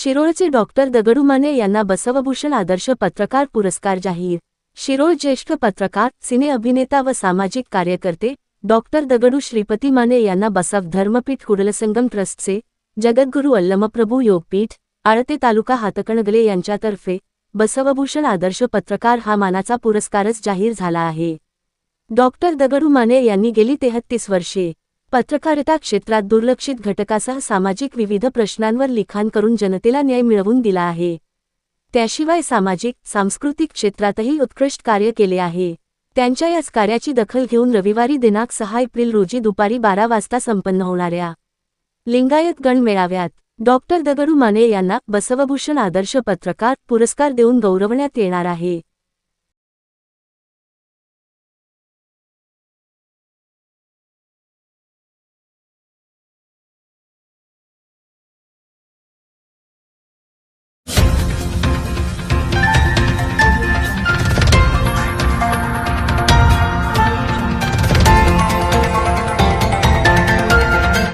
शिरोळचे doctor Dagdu Mane यांना बसवभूषण आदर्श पत्रकार पुरस्कार जाहीर. शिरोळ ज्येष्ठ पत्रकार सिने अभिनेता व सामाजिक कार्यकर्ते डॉक्टर दगडू श्रीपती माने यांना बसव धर्मपीठ कुडलसंगम ट्रस्टचे जगद्गुरू अल्लमप्रभू योगपीठ आळते तालुका हातकणगले यांच्यातर्फे बसवभूषण आदर्श पत्रकार हा मानाचा पुरस्कारच जाहीर झाला आहे. डॉक्टर दगडू माने यांनी गेली तेहत्तीस वर्षे पत्रकारिता क्षेत्रात दुर्लक्षित घटकासह सामाजिक विविध प्रश्नांवर लिखाण करून जनतेला न्याय मिळवून दिला आहे. त्याशिवाय सामाजिक सांस्कृतिक क्षेत्रातही उत्कृष्ट कार्य केले आहे. त्यांच्या याच कार्याची दखल घेऊन रविवारी दिनांक सहा एप्रिल रोजी दुपारी बारा वाजता संपन्न होणाऱ्या लिंगायत गण मेळाव्यात डॉक्टर दगडू माने यांना बसवभूषण आदर्श पत्रकार पुरस्कार देऊन गौरवण्यात येणार आहे.